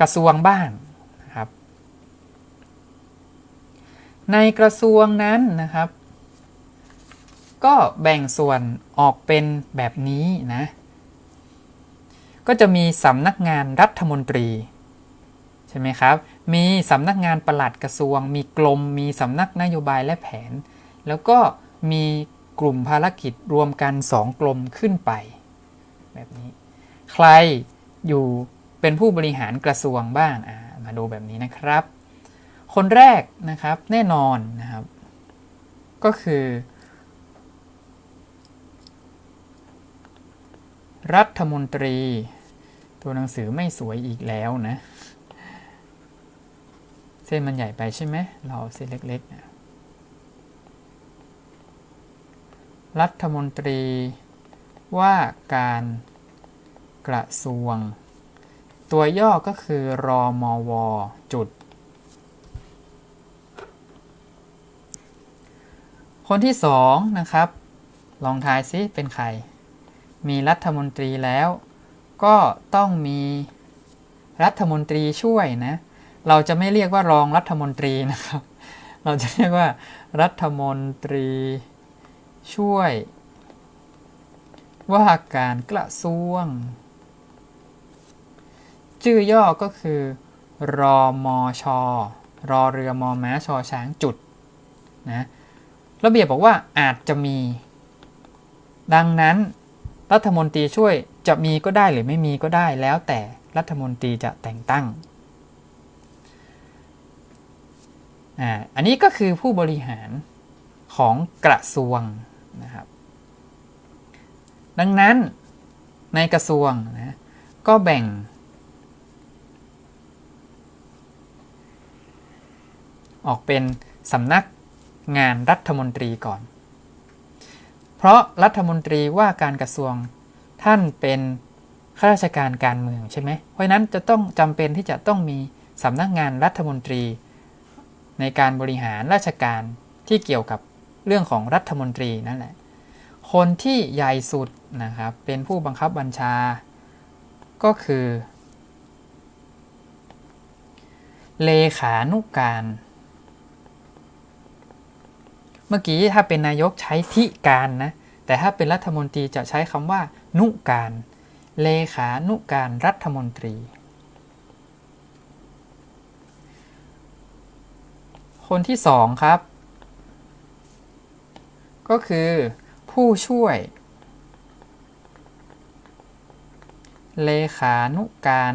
กระทรวงบ้างนะครับ ในกระทรวงนั้นนะครับ ก็แบ่งส่วนออกเป็นแบบนี้นะ ก็จะมีสำนักงานรัฐมนตรีใช่ไหมครับ มีสำนักงานประหลัดกระทรวง มีกรม มีสำนักนโยบายและแผน แล้วก็มีกลุ่มภารกิจรวมกัน 2 กลมขึ้นไป แบบนี้ ใครอยู่ เป็นผู้บริหารกระทรวงบ้างมาดูแบบนี้นะครับ คนแรกนะครับแน่นอนนะครับ ก็คือ รัฐมนตรี ตัวหนังสือไม่สวยอีกแล้วนะ เส้นมันใหญ่ไปใช่ไหมเราเอาเส้นเล็กๆนะรัฐมนตรีว่าการกระทรวง ตัวย่อก็คือรอมวจุด คนที่สองนะครับ ลองทายซิเป็นใคร มีรัฐมนตรีแล้ว ก็ต้องมีรัฐมนตรีช่วยนะ เราจะไม่เรียกว่ารองรัฐมนตรีนะครับ เราจะเรียกว่า รัฐมนตรีช่วย ว่าการกระทรวง ชื่อย่อก็คือรอมอชอรอเรือมอม้าชอช้างจุดนะระเบียบบอกว่าอาจจะมี ดังนั้นรัฐมนตรีช่วยจะมีก็ได้หรือไม่มีก็ได้แล้วแต่รัฐมนตรีจะแต่งตั้งอ่าอันนี้ก็คือผู้บริหารของกระทรวงนะครับ ดังนั้นในกระทรวงนะก็แบ่ง ออกเป็นสำนักงานรัฐมนตรีก่อน เพราะรัฐมนตรีว่าการกระทรวงท่านเป็นข้าราชการการเมืองใช่ไหม เพราะนั้นจะต้องจำเป็นที่จะต้องมีสำนักงานรัฐมนตรี ในการบริหารราชการที่เกี่ยวกับเรื่องของรัฐมนตรีนั่นแหละ คนที่ใหญ่สุดนะครับเป็นผู้บังคับบัญชา ก็คือ เลขานุการ เมื่อกี้ถ้าเป็นนายกใช้ทิการนะ แต่ถ้าเป็นรัฐมนตรีจะใช้คำว่า นุการ เลขานุการรัฐมนตรี คนที่สองครับ ก็คือผู้ช่วย เลขานุการ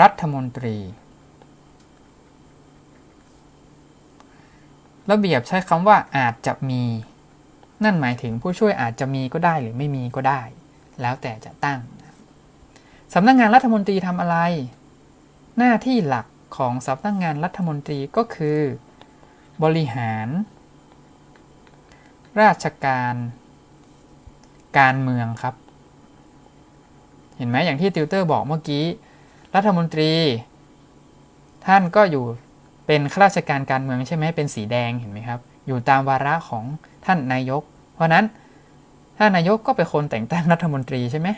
รัฐมนตรี ระเบียบใช้คำว่าอาจจะมี นั่นหมายถึงผู้ช่วยอาจจะมีก็ได้หรือไม่มีก็ได้ แล้วแต่จะตั้งสำนักงงานรัฐมนตรีทำอะไร หน้าที่หลักของสำนักงงานรัฐมนตรีก็คือ บริหาร ราชการ การเมืองครับ เห็นไหมอย่างที่ติวเตอร์บอกเมื่อกี้ รัฐมนตรี ท่านก็อยู่ เป็นข้าราชการการเมืองใช่ไหมเป็นสีแดงเห็นไหมครับ อยู่ตามวาระของท่านนายก เพราะนั้นท่านนายกก็เป็นคนแต่งตั้งรัฐมนตรีใช่ไหม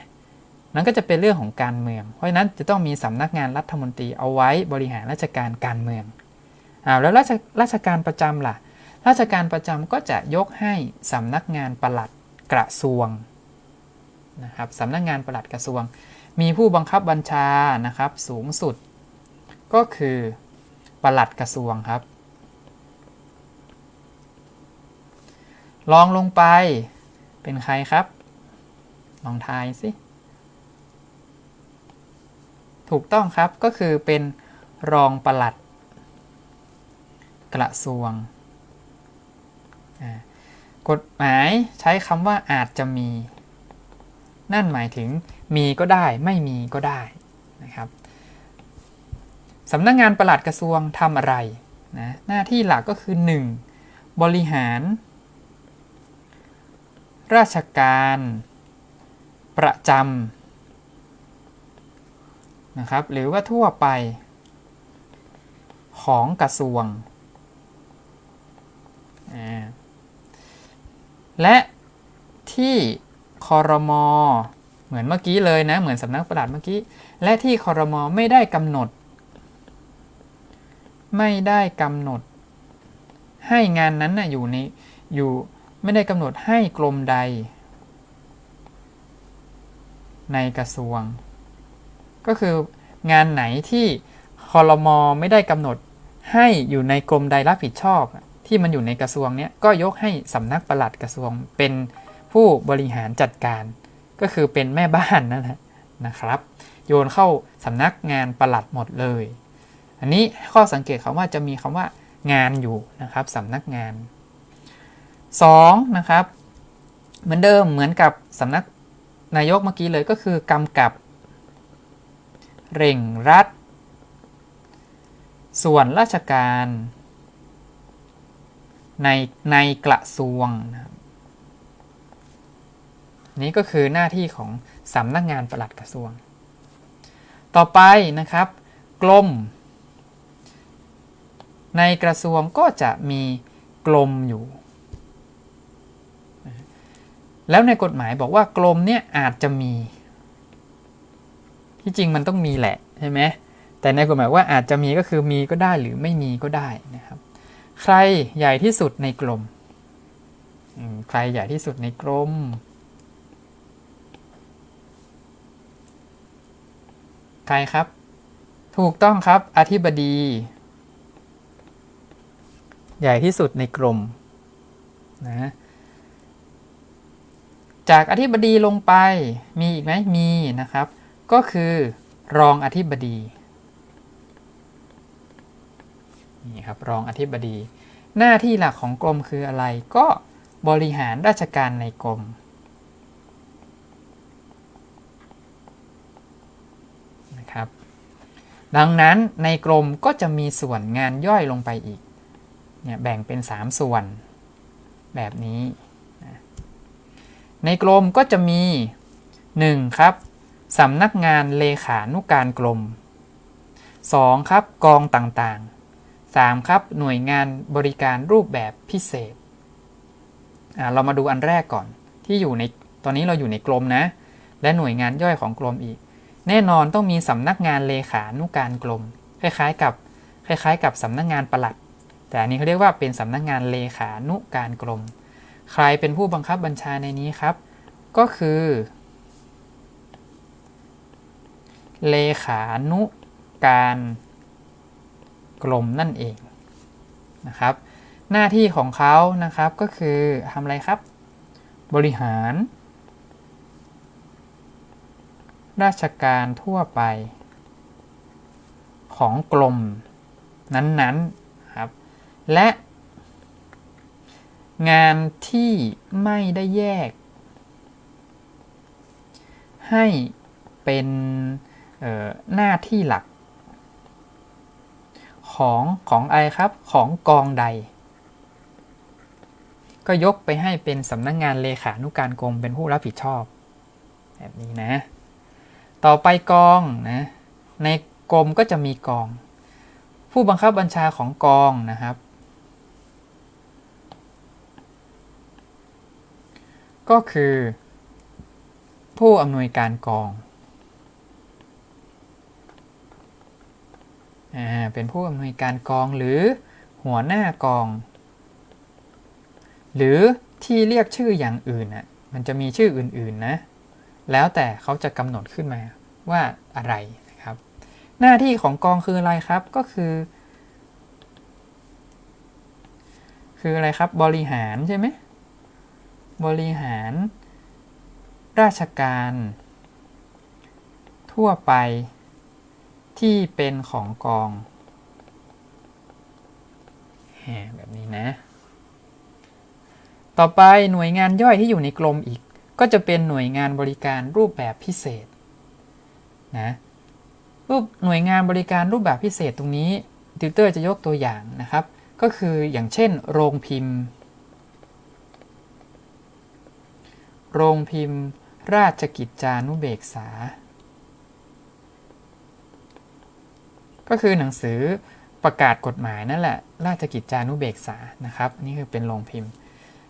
นั้นก็จะเป็นเรื่องของการเมือง เพราะนั้นจะต้องมีสำนักงานรัฐมนตรีเอาไว้บริหารราชการการเมืองอ้าวแล้วราชราชการประจำล่ะ ราชการประจำก็จะยกให้สำนักงานปลัดกระทรวงนะครับสำนักงานประหลัดกระทรวง มีผู้บังคับบัญชานะครับสูงสุด ก็คือ ปลัดกระทรวงครับลองลงไปเป็นใครครับ ลองทายสิ ถูกต้องครับก็คือเป็นรองปลัด กระทรวง กฎหมายใช้คำว่าอาจจะมี นั่นหมายถึงมีก็ได้ไม่มีก็ได้นะครับ สำนักงงานประหลัดกระทรวงทำอะไรนะหน้าที่หลักก็คือ 1. บริหาร ราชการ ประจำนะครับหรือว่าทั่วไป ของกระทรวง และที่คอรมอเหมือนเมื่อกี้เลยนะ เหมือนสำนักประหลัดเมื่อกี้ และที่คอรมอไม่ได้กำหนด ไม่ได้กำหนด ให้งานนั้นนะอยู่ในอยู่ไม่ได้กำหนดให้กรมใด ในกระทรวง ก็คืองานไหนที่คอรมอไม่ได้กำหนดให้อยู่ในกรมใดรับผิดชอบ ที่มันอยู่ในกระทรวงเนี้ยก็ยกให้สำนักปลัดกระทรวงเป็นผู้บริหารจัดการ ก็คือเป็นแม่บ้านนั่นแหละนะครับ โยนเข้าสำนักงานปลัดหมดเลย อันนี้ข้อสังเกตคำว่าจะมีคำว่างานอยู่นะครับสำนักงาน 2. นะครับ เหมือนเดิมเหมือนกับสำนักนายกเมื่อกี้เลยก็คือกำกับ เร่งรัด ส่วนราชการ ในในกระทรวงนะครับนี่ก็คือหน้าที่ของสำนักงานปลัดกระทรวง ต่อไปนะครับกรม ในกระทรวงก็จะมีกรมอยู่ แล้วในกฎหมายบอกว่ากรมเนี่ยอาจจะมี ที่จริงมันต้องมีแหละใช่ไหมแต่ในกฎหมายว่าอาจจะมีก็คือมีก็ได้หรือไม่มีก็ได้นะครับ ใครใหญ่ที่สุดในกรมใครใหญ่ที่สุดในกรมใครครับ ถูกต้องครับ อธิบดี ใหญ่ที่สุดในกรมนะจากอธิบดีลงไปมีอีกไหมมีนะครับ ก็คือรองอธิบดีนี่ครับรองอธิบดี หน้าที่หลักของกรมคืออะไร ก็บริหารราชการในกรมนะครับ ดังนั้นในกรมก็จะมีส่วนงานย่อยลงไปอีก เนี่ยแบ่งเป็น 3 ส่วนแบบนี้นะในกรมก็จะมี 1. ครับสำนักงานเลขานุการกรม 2. ครับกองต่างๆ 3. ครับหน่วยงานบริการรูปแบบพิเศษ เรามาดูอันแรกก่อนที่อยู่ในตอนนี้เราอยู่ในกรมนะ และหน่วยงานย่อยของกรมอีก แน่นอนต้องมีสำนักงานเลขานุการกรมคล้ายๆกับคล้ายๆ กับสำนักงานประหลัด แต่อันนี้เขาเรียกว่าเป็นสำนักงานเลขานุการกรม ใครเป็นผู้บังคับบัญชาในนี้ครับ ก็คือ เลขานุการกรมนั่นเองนะครับ หน้าที่ของเขานะครับก็คือทำอะไรครับ บริหาร ราชการทั่วไป ของกรมนั้นๆ และ งานที่ไม่ได้แยก ให้เป็นหน้าที่หลัก ของของอะไรครับของกองใด ก็ยกไปให้เป็นสำนักงงานเลขานุการกรมเป็นผู้รับผิดชอบ แบบนี้นะ ต่อไปกองนะในกรมก็จะมีกอง ผู้บังคับบัญชาของกองนะครับ ก็คือ ผู้อำนวยการกองอ่าเป็นผู้อำนวยการกองหรือหัวหน้ากอง หรือที่เรียกชื่ออย่างอื่นน่ะมันจะมีชื่ออื่นๆนะ แล้วแต่เขาจะกำหนดขึ้นมาว่าอะไรนะครับ หน้าที่ของกองคืออะไรครับก็คือ คืออะไรครับบริหารใช่ไหม บริหาร ราชการ ทั่วไป ที่เป็นของกองแหมแบบนี้นะ ต่อไปหน่วยงานย่อยที่อยู่ในกรมอีก ก็จะเป็นหน่วยงานบริการรูปแบบพิเศษนะรูปหน่วยงานบริการรูปแบบพิเศษตรงนี้ติวเตอร์จะยกตัวอย่างนะครับ ก็คืออย่างเช่น โรงพิมพ์ โรงพิมพ์ ราชกิจจานุเบกษา ก็คือหนังสือประกาศกฎหมายนั่นแหละ ราชกิจจานุเบกษานะครับนี่คือเป็นโรงพิมพ์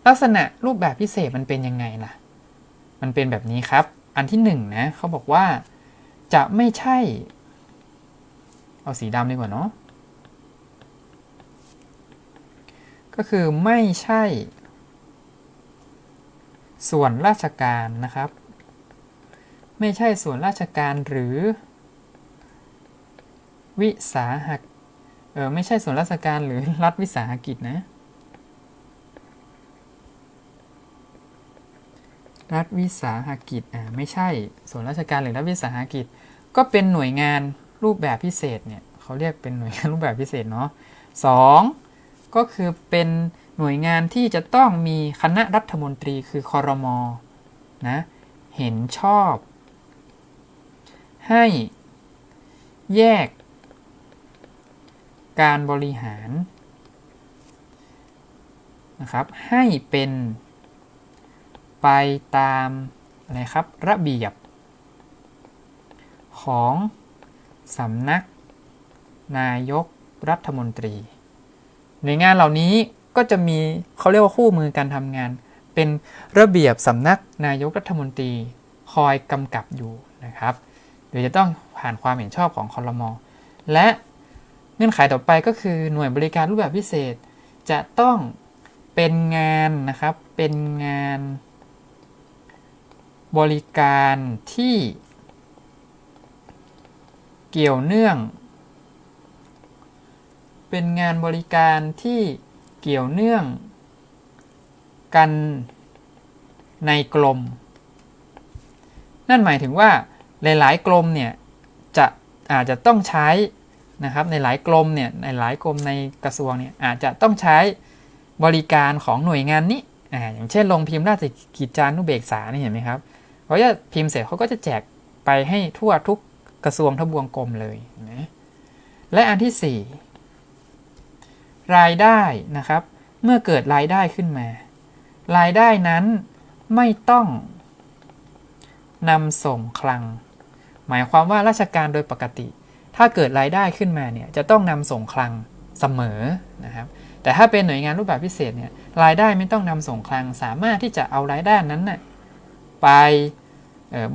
ลักษณะรูปแบบพิเศษมันเป็นยังไงล่ะ มันเป็นแบบนี้ครับ อันที่หนึ่งนะเขาบอกว่าจะไม่ใช่ เอาสีดำดีกว่าเนาะก็คือไม่ใช่ ส่วนราชการนะครับ ไม่ใช่ส่วนราชการหรือ วิสาหกเออไม่ใช่ส่วนราชการหรือรัฐวิสาหกิจนะ รัฐวิสาหกิจอ่าไม่ใช่ส่วนราชการหรือรัฐวิสาหกิจ ก็เป็นหน่วยงานรูปแบบพิเศษเนี่ยเขาเรียกเป็นหน่วยงานรูปแบบพิเศษเนาะสอง ก็คือเป็นหน่วยงานที่จะต้องมีคณะรัฐมนตรีคือคอรมอนะเห็นชอบ ให้แยก การบริหารนะครับให้เป็นไปตามอะไรครับระเบียบ ของสำนักนายกรัฐมนตรี หน่วยงานเหล่านี้ก็จะมีเขาเรียกว่าคู่มือการทำงาน เป็นระเบียบสำนักนายกรัฐมนตรีคอยกำกับอยู่นะครับโดยจะต้องผ่านความเห็นชอบของคอรมอและเงื่อนไขต่อไปก็คือหน่วยบริการรูปแบบพิเศษ จะต้องเป็นงานนะครับ เป็นงานบริการที่เกี่ยวเนื่อง เป็นงานบริการที่เกี่ยวเนื่อง กันในกลม นั่นหมายถึงว่าหลาย ๆ กลมเนี่ยจะอาจจะต้องใช้นะครับในหลายกรมเนี่ยในหลายกรมในกระทรวงเนี่ยอาจจะต้องใช้บริการของหน่วยงานนี้อ่าอย่างเช่นลงพิมพ์ราชกิจจานุเบกษานี่เห็นไหมครับเขาจะพิมพ์เสร็จเขาก็จะแจกไปให้ทั่วทุกกระทรวงทบวงกรมเลยนะและอันที่ 4 รายได้นะครับ เมื่อเกิดรายได้ขึ้นมา รายได้นั้นไม่ต้องนำส่งคลัง หมายความว่าราชการโดยปกติ ถ้าเกิดรายได้ขึ้นมาเนี่ยจะต้องนำส่งคลังเสมอนะครับ แต่ถ้าเป็นหน่วยงานรูปแบบพิเศษเนี่ยรายได้ไม่ต้องนำส่งคลัง สามารถที่จะเอารายได้นั้นนะ่ะไป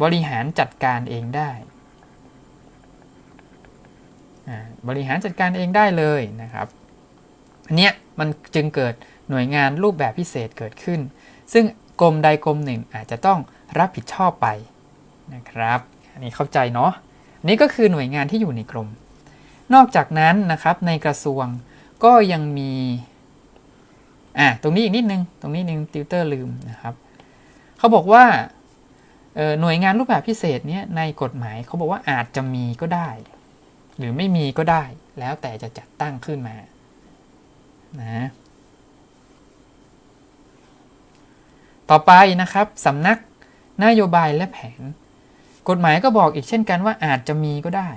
บริหารจัดการเองได้ บริหารจัดการเองได้เลยนะครับ อันเนี้ยมันจึงเกิดหน่วยงานรูปแบบพิเศษเกิดขึ้น ซึ่งกรมใดกรมหนึ่งอาจจะต้องรับผิดชอบไปนะครับ อันนี้เข้าใจเนาะนี่ก็คือหน่วยงานที่อยู่ในกรม นอกจากนั้นนะครับในกระทรวงก็ยังมีอะตรงนี้อีกนิดนึง ตรงนี้นึงติวเตอร์ลืมนะครับเขาบอกว่าหน่วยงานรูปแบบพิเศษเนี้ยในกฎหมายเขาบอกว่าอาจจะมีก็ได้ หรือไม่มีก็ได้ แล้วแต่จะจัดตั้งขึ้นมา นะต่อไปนะครับสำนักนโยบายและแผน กฎหมายก็บอกอีกเช่นกันว่าอาจจะมีก็ได้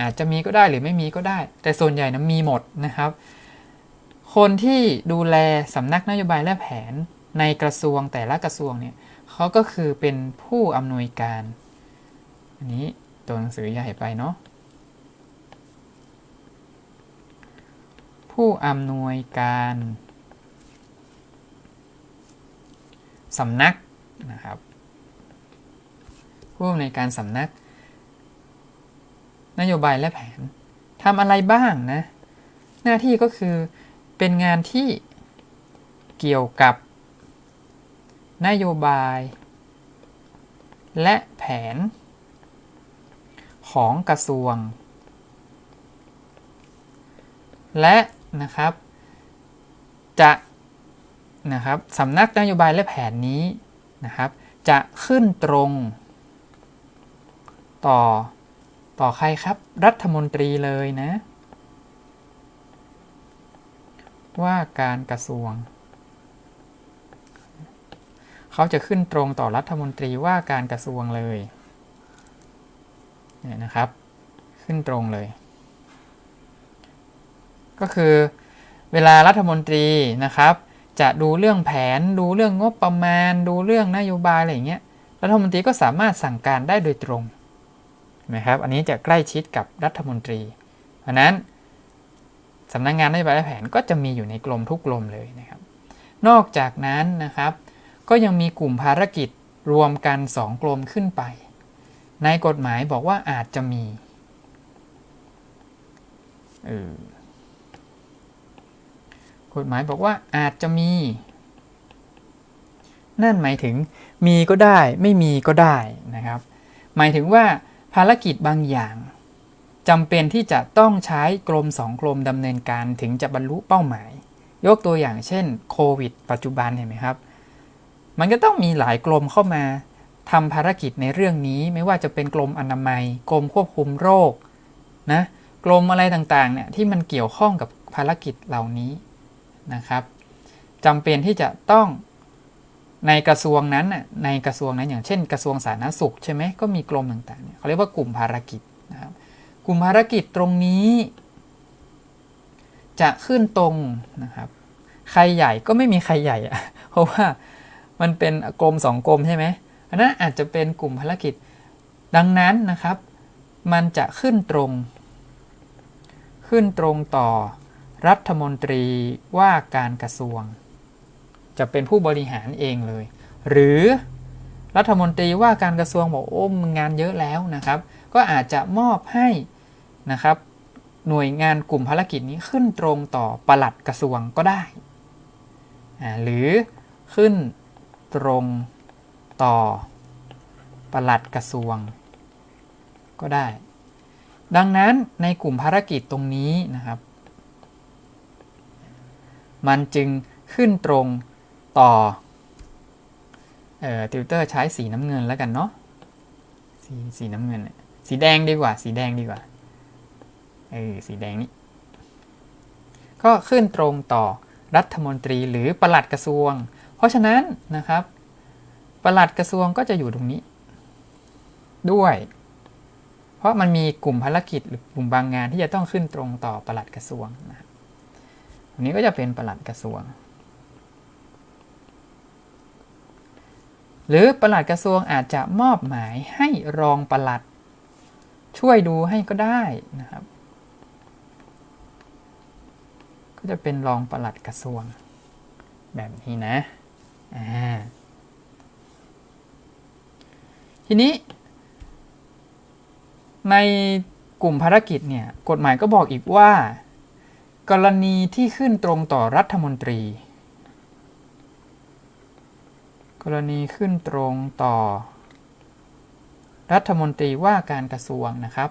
อาจจะมีก็ได้หรือไม่มีก็ได้ แต่ส่วนใหญ่นะมีหมดนะครับ คนที่ดูแลสำนักนโยบายและแผนในกระทรวงแต่ละกระทรวงเนี่ยเขาก็คือเป็นผู้อำนวยการ อันนี้ตัวหนังสือใหญ่ไปเนาะ ผู้อำนวยการสำนักนะครับผู้อำนวยการสำนัก นโยบายและแผนทำอะไรบ้างนะ หน้าที่ก็คือเป็นงานที่เกี่ยวกับนโยบาย และแผน ของกระทรวง และ นะครับ จะนะครับสำนักนโยบายและแผนนี้นะครับ จะขึ้นตรงต่อต่อใครครับ รัฐมนตรีเลยนะ ว่าการกระทรวง เขาจะขึ้นตรงต่อรัฐมนตรีว่าการกระทรวงเลยเนี่ยนะครับ ขึ้นตรงเลย ก็คือเวลารัฐมนตรีนะครับ จะดูเรื่องแผน ดูเรื่องงบประมาณ ดูเรื่องนโยบายอะไรอย่างเงี้ยรัฐมนตรีก็สามารถสั่งการได้โดยตรงนะครับ อันนี้จะใกล้ชิดกับรัฐมนตรีเพราะนั้นสำนักงงานนโยบายและแผนก็จะมีอยู่ในกรมทุกกรมเลยนะครับ นอกจากนั้นนะครับ ก็ยังมีกลุ่มภารกิจรวมกันสองกรมขึ้นไป ในกฎหมายบอกว่าอาจจะมีเออ กฎหมายบอกว่าอาจจะมี นั่นหมายถึงมีก็ได้ไม่มีก็ได้นะครับ หมายถึงว่าภารกิจบางอย่างจำเป็นที่จะต้องใช้กรมสองกรมดำเนินการถึงจะบรรลุเป้าหมาย ยกตัวอย่างเช่นโควิดปัจจุบันเห็นไหมครับ มันก็ต้องมีหลายกรมเข้ามาทำภารกิจในเรื่องนี้ไม่ว่าจะเป็นกรมอนามัย กรมควบคุมโรคนะกรมอะไรต่างๆเนี่ยที่มันเกี่ยวข้องกับภารกิจเหล่านี้ นะครับจำเป็นที่จะต้องในกระทรวงนั้นน่ะในกระทรวงนั้นอย่างเช่น กระทรวงสาธารณสุขใช่ไหมก็มีกรมต่างๆเนี่ยเขาเรียกว่ากลุ่มภารกิจนะครับกลุ่มภารกิจตรงนี้ จะขึ้นตรงนะครับ ใครใหญ่ก็ไม่มีใครใหญ่อะเพราะว่ามันเป็นกรมสองกรมใช่ไหมอันนั้นอาจจะเป็นกลุ่มภารกิจ ดังนั้นนะครับ มันจะขึ้นตรง ขึ้นตรงต่อ รัฐมนตรีว่าการกระทรวง จะเป็นผู้บริหารเองเลย หรือรัฐมนตรีว่าการกระทรวงบอกโอ้มงานเยอะแล้วนะครับ ก็อาจจะมอบให้นะครับ หน่วยงานกลุ่มภารกิจนี้ขึ้นตรงต่อปลัดกระทรวงก็ได้ หรือขึ้นตรงต่อปลัดกระทรวง ก็ได้ ดังนั้นในกลุ่มภารกิจตรงนี้นะครับ มันจึงขึ้นตรงต่อเอ่อติวเตอร์ใช้สีน้ำเงินแล้วกันเนาะสีสีน้ำเงิน สีแดงดีกว่า สีแดงดีกว่าเออสีแดงนี้ ก็ขึ้นตรงต่อรัฐมนตรีหรือประหลัดกระทรวง เพราะฉะนั้นนะครับประหลัดกระทรวงก็จะอยู่ตรงนี้ ด้วย เพราะมันมีกลุ่มภารกิจหรือกลุ่มบางงานที่จะต้องขึ้นตรงต่อประหลัดกระทรวงนะครับ อันนี้ก็จะเป็นประหลัดกระทรวง หรือประหลัดกระทรวงอาจจะมอบหมายให้รองประหลัด ช่วยดูให้ก็ได้นะครับ ก็จะเป็นรองประหลัดกระทรวง แบบนี้นะอ่าทีนี้ ในกลุ่มภารกิจเนี่ยกฎหมายก็บอกอีกว่า กรณีที่ขึ้นตรงต่อรัฐมนตรี กรณีขึ้นตรงต่อ รัฐมนตรีว่าการกระทรวงนะครับ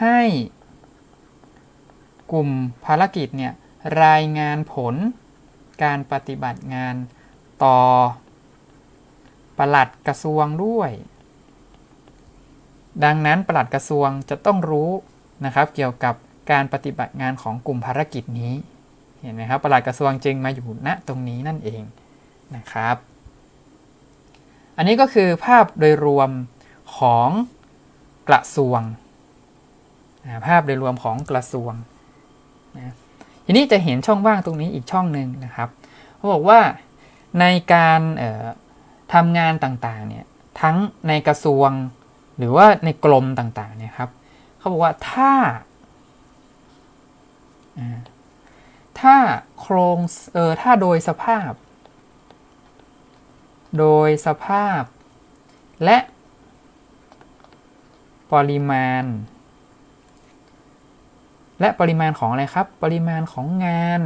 ให้กลุ่มภารกิจเนี่ยรายงานผลการปฏิบัติงานต่อปลัดกระทรวงด้วย ดังนั้นปลัดกระทรวงจะต้องรู้นะครับเกี่ยวกับ การปฏิบัติงานของกลุ่มภารกิจนี้ เห็นไหมครับประหลัดกระทรวงจึงมาอยู่ณตรงนี้นั่นเองนะครับ อันนี้ก็คือภาพโดยรวมของกระทรวงภาพโดยรวมของกระทรวงนะทีนี้จะเห็นช่องว่างตรงนี้อีกช่องหนึ่งนะครับเขาบอกว่าในการทำงานต่างๆเนี่ยทั้งในกระทรวงหรือว่าในกรมต่างๆเนี่ยครับเขาบอกว่าถ้า ถ้าโครงเออถ้าโดยสภาพ โดยสภาพ และปริมาณ และปริมาณของอะไรครับ ปริมาณของงาน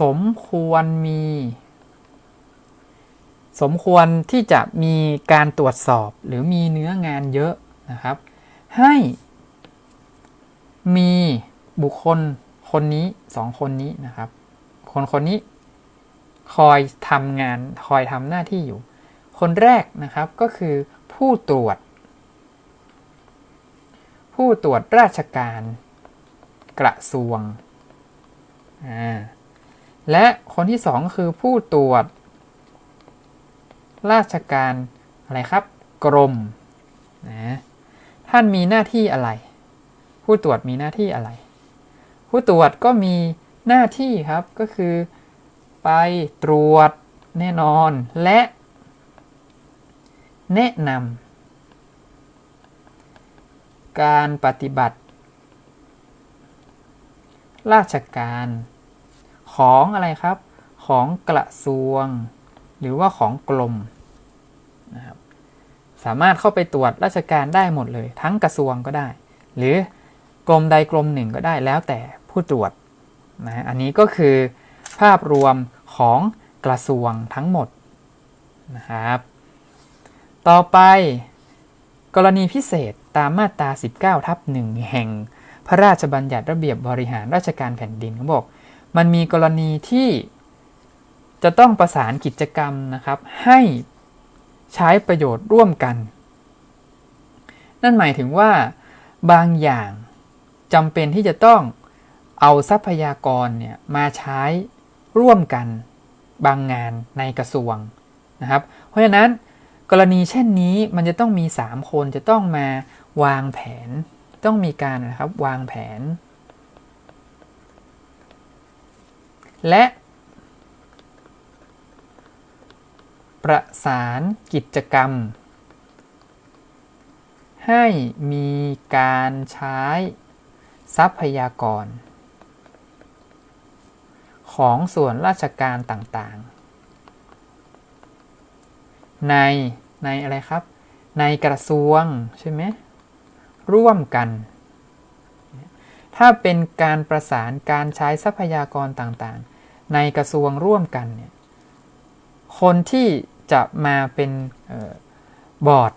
สมควรมี สมควรที่จะมีการตรวจสอบหรือมีเนื้องานเยอะนะครับ ให้มีบุคคล คนนี้สองคนนี้นะครับ คนคนนี้คอยทำงานคอยทำหน้าที่อยู่ คนแรกนะครับก็คือผู้ตรวจ ผู้ตรวจราชการกระทรวง และคนที่สองคือผู้ตรวจ ราชการอะไรครับ กรมนะท่านมีหน้าที่อะไร ผู้ตรวจมีหน้าที่อะไร ผู้ตรวจก็มีหน้าที่ครับก็คือ ไปตรวจแน่นอนและ แนะนำการปฏิบัติ ราชการของอะไรครับของกระทรวง หรือว่าของกรมนะครับสามารถเข้าไปตรวจราชการได้หมดเลย ทั้งกระทรวงก็ได้ หรือกรมใดกรมหนึ่งก็ได้แล้วแต่ ผู้ตรวจนะอันนี้ก็คือภาพรวมของกระทรวงทั้งหมดนะครับ ต่อไปกรณีพิเศษตามมาตรา 19 ทับหนึ่งแห่งพระราชบัญญัติระเบียบบริหารราชการแผ่นดินเขาบอก มันมีกรณีที่จะต้องประสานกิจกรรมนะครับ ให้ใช้ประโยชน์ร่วมกัน นั่นหมายถึงว่าบางอย่างจำเป็นที่จะต้อง เอาทรัพยากรเนี่ยมาใช้ร่วมกันบางงานในกระทรวงนะครับ เพราะฉะนั้นกรณีเช่นนี้มันจะต้องมี 3 คนจะต้องมาวางแผน ต้องมีการนะครับวางแผน และประสานกิจกรรม ให้มีการใช้ทรัพยากร ของส่วนราชการต่างๆ ในในอะไรครับ ในกระทรวงใช่ไหมร่วมกัน ถ้าเป็นการประสานการใช้ทรัพยากรต่างๆ ในกระทรวงร่วมกันเนี่ยคนที่จะมาเป็นบอร์ด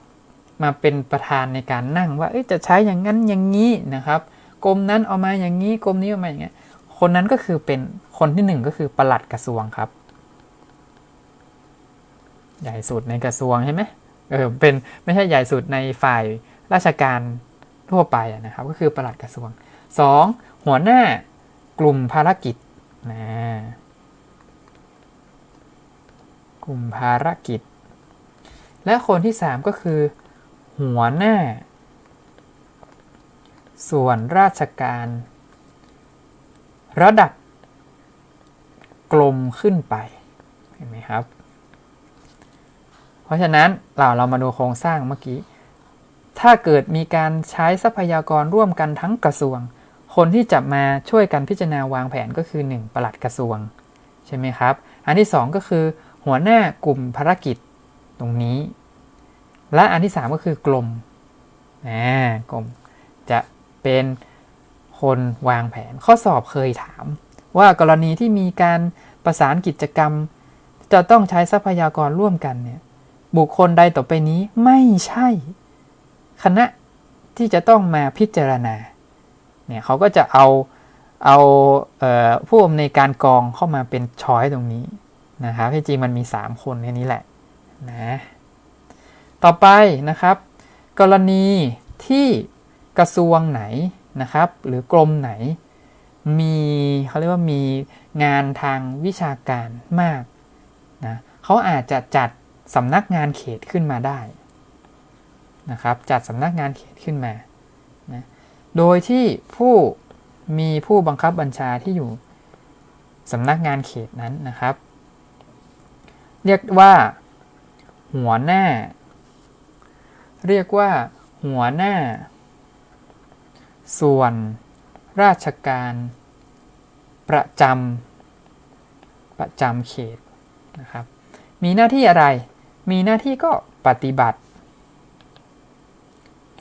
มาเป็นประธานในการนั่งว่าจะใช้อย่างนั้นอย่างนี้นะครับกรมนั้นเอามาอย่างนี้กรมนี้เอามาอย่างนี้ คนนั้นก็คือเป็นคนที่หนึ่งก็คือประหลัดกระทรวงครับ ใหญ่สุดในกระทรวงใช่ไหมเออเป็นไม่ใช่ใหญ่สุดในฝ่ายราชการทั่วไปนะครับ ก็คือประหลัดกระทรวง 2. หัวหน้ากลุ่มภารกิจนะกลุ่มภารกิจ และคนที่ 3 ก็คือ หัวหน้า ส่วนราชการ ระดับกลมขึ้นไปเห็นไหมครับ เพราะฉะนั้นเราเรามาดูโครงสร้างเมื่อกี้ ถ้าเกิดมีการใช้ทรัพยากรร่วมกันทั้งกระทรวง คนที่จะมาช่วยกันพิจารณาวางแผนก็คือ 1 ปลัดกระทรวง ใช่ไหมครับ อันที่ 2 ก็คือ หัวหน้ากลุ่มภารกิจตรงนี้ และอันที่ 3 ก็คือกลมนะกลมจะเป็น คนวางแผน ข้อสอบเคยถาม ว่ากรณีที่มีการประสานกิจกรรม จะต้องใช้ทรัพยากรร่วมกันเนี่ย บุคคลใดต่อไปนี้ไม่ใช่ คณะที่จะต้องมาพิจารณา เนี่ยเขาก็จะเอาเอาเออผู้อำนวยการกองเข้ามาเป็นช้อยตรงนี้นะครับที่จริงมันมี 3 คนแค่นี้แหละนะต่อไปนะครับ กรณีที่กระทรวงไหน นะครับ หรือกรมไหน มีเขาเรียกว่ามีงานทางวิชาการมากนะเขาอาจจะจัดสำนักงานเขตขึ้นมาได้นะครับจัดสำนักงานเขตขึ้นมานะโดยที่ผู้มีผู้บังคับบัญชาที่อยู่สำนักงานเขตนั้นนะครับ เรียกว่า หัวหน้า เรียกว่า หัวหน้า ส่วน ราชการ ประจำประจำเขตนะครับ มีหน้าที่อะไร มีหน้าที่ก็ปฏิบัติ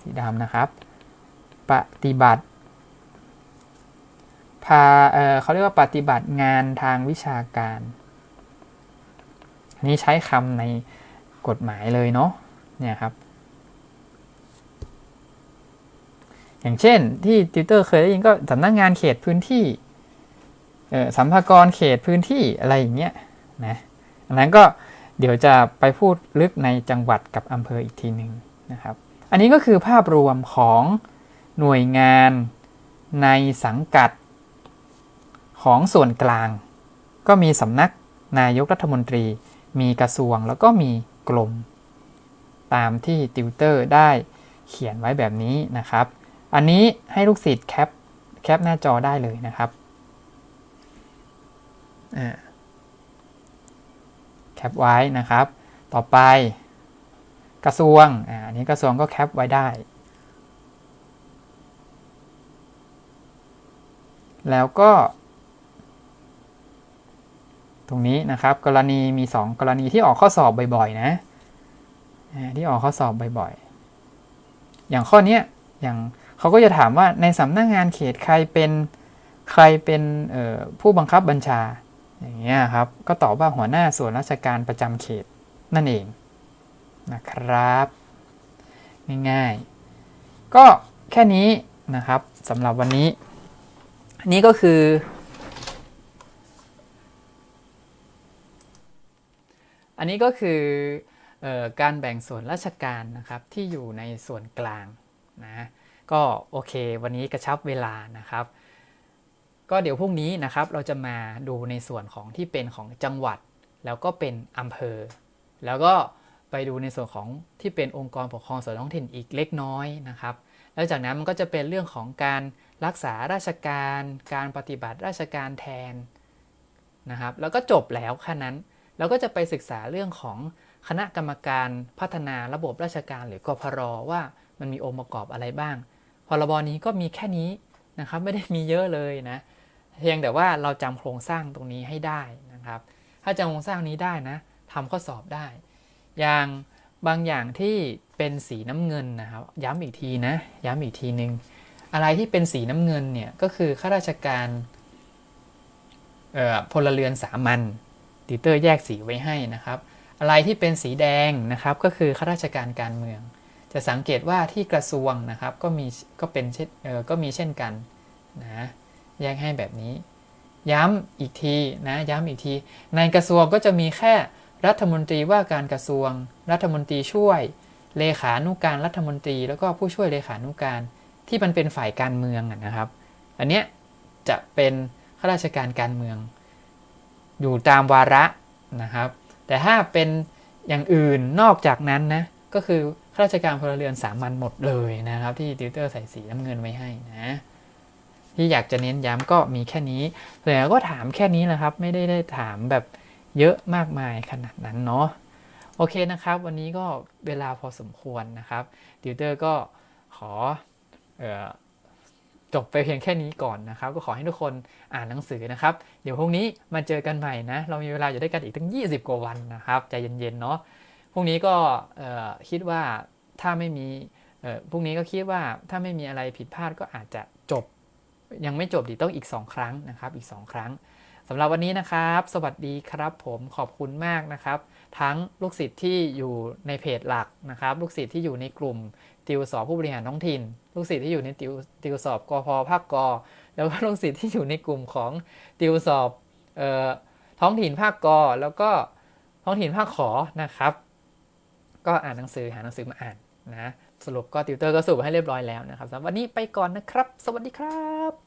สีดำนะครับ ปฏิบัติพาเเขาเรียกว่าปฏิบัติงานทางวิชาการ อันนี้ใช้คำในกฎหมายเลยเนาะเนี่ยครับ อย่างเช่นที่ติวเตอร์เคยได้ยินก็สำนักงงานเขตพื้นที่สัมภากรเขตพื้นที่อะไรอย่างเงี้ยนะอันนั้นก็เดี๋ยวจะไปพูดลึกในจังหวัดกับอำเภออีกทีหนึ่งนะครับ อันนี้ก็คือภาพรวมของหน่วยงานในสังกัดของส่วนกลาง ก็มีสำนักนายกรัฐมนตรี มีกระทรวงแล้วก็มีกรมตามที่ติวเตอร์ได้เขียนไว้แบบนี้นะครับ อันนี้ให้ลูกศิษย์แคปแคปหน้าจอได้เลยนะครับแคปไว้นะครับ ต่อไปกระทรวงอันนี้กระทรวงก็แคปไว้ได้ แล้วก็ ตรงนี้นะครับ กรณีมี 2 กรณีที่ออกข้อสอบบ่อยๆนะที่ออกข้อสอบบ่อยๆ อย่างข้อนี้อย่าง เขาก็จะถามว่าในสำนักงงานเขตใครเป็นใครเป็นผู้บังคับบัญชา อย่างเงี้ยครับ ก็ตอบว่าหัวหน้าส่วนราชการประจำเขตนั่นเองนะครับ ง่ายๆ ก็แค่นี้นะครับสำหรับวันนี้นี่ก็คือ อันนี้ก็คือออการแบ่งส่วนราชการนะครับที่อยู่ในส่วนกลางนะ ก็โอเค วันนี้กระชับเวลานะครับ ก็เดี๋ยวพรุ่งนี้นะครับเราจะมาดูในส่วนของที่เป็นของจังหวัด แล้วก็เป็นอำเภอ แล้วก็ไปดูในส่วนของที่เป็นองค์กรปกครองส่วนท้องถิ่นอีกเล็กน้อยนะครับ แล้วจากนั้นมันก็จะเป็นเรื่องของการรักษาราชการ การปฏิบัติราชการแทนนะครับ แล้วก็จบแล้วแค่นั้นเราก็จะไปศึกษาเรื่องของคณะกรรมการพัฒนาระบบราชการหรือกพรว่ามันมีองค์ประกอบอะไรบ้าง พรบนี้ก็มีแค่นี้นะครับไม่ได้มีเยอะเลยนะเพียงแต่ว่าเราจำโครงสร้างตรงนี้ให้ได้นะครับ ถ้าจำโครงสร้างนี้ได้นะทำข้อสอบได้ อย่างบางอย่างที่เป็นสีน้ำเงินนะครับ ย้ำอีกทีนะย้ำอีกทีนึงอะไรที่เป็นสีน้ำเงินเนี่ยก็คือข้าราชการเอ่อพลเรือนสามัญติเตอร์แยกสีไว้ให้นะครับ อะไรที่เป็นสีแดงนะครับก็คือข้าราชการการเมือง จะสังเกตว่าที่กระทรวงนะครับก็มีก็เป็นเช่นเออก็มีเช่นกันนะแยกให้แบบนี้ ย้ำอีกทีนะย้ำอีกที ในกระทรวงก็จะมีแค่รัฐมนตรีว่าการกระทรวง รัฐมนตรีช่วย เลขานุการรัฐมนตรี แล้วก็ผู้ช่วยเลขานุการที่มันเป็นฝ่ายการเมืองนะครับ อันเนี้ยจะเป็นข้าราชการการเมือง อยู่ตามวาระนะครับ แต่ถ้าเป็นอย่างอื่นนอกจากนั้นนะก็คือ ข้าราชการพลเรือนสามัญหมดเลยนะครับ ที่ติวเตอร์ใส่สีน้ำเงินไว้ให้นะ ที่อยากจะเน้นย้ำก็มีแค่นี้แต่ก็ถามแค่นี้แหละครับ ไม่ได้ได้ถามแบบเยอะมากมายขนาดนั้นเนาะโอเคนะครับ วันนี้ก็เวลาพอสมควรนะครับติวเตอร์ก็ขอออจบไปเพียงแค่นี้ก่อนนะครับ ก็ขอให้ทุกคนอ่านหนังสือนะครับ เดี๋ยวพรุ่งนี้มาเจอกันใหม่นะ เรามีเวลาอยู่ด้วยกันอีกตั้ง 20 กว่าวันนะครับ ใจเย็นๆเนาะ พรุ่งนี้ก็คิดว่าถ้าไม่มีพรุ่งนี้ก็คิดว่าถ้าไม่มีอะไรผิดพลาดก็อาจจะจบ ยังไม่จบดีต้องอีก 2 ครั้งนะครับ อีก 2 ครั้งสำหรับวันนี้นะครับ สวัสดีครับผมขอบคุณมากนะครับ ทั้งลูกศิษย์ที่อยู่ในเพจหลักนะครับ ลูกศิษย์ที่อยู่ในกลุ่มติวสอบผู้บริหารท้องถิ่น ลูกศิษย์ที่อยู่ในติวติวสอบกพภาคกอแล้วก็ลูกศิษย์ที่อยู่ในกลุ่มของติวสอบเอ่อท้องถิ่นภาคกอแล้วก็ท้องถิ่นภาคขอนะครับ ก็อ่านหนังสือหาหนังสือมาอ่านนะสรุปก็ติวเตอร์ก็สรุปให้เรียบร้อยแล้วนะครับสำหรับวันนี้ไปก่อนนะครับ สวัสดีครับ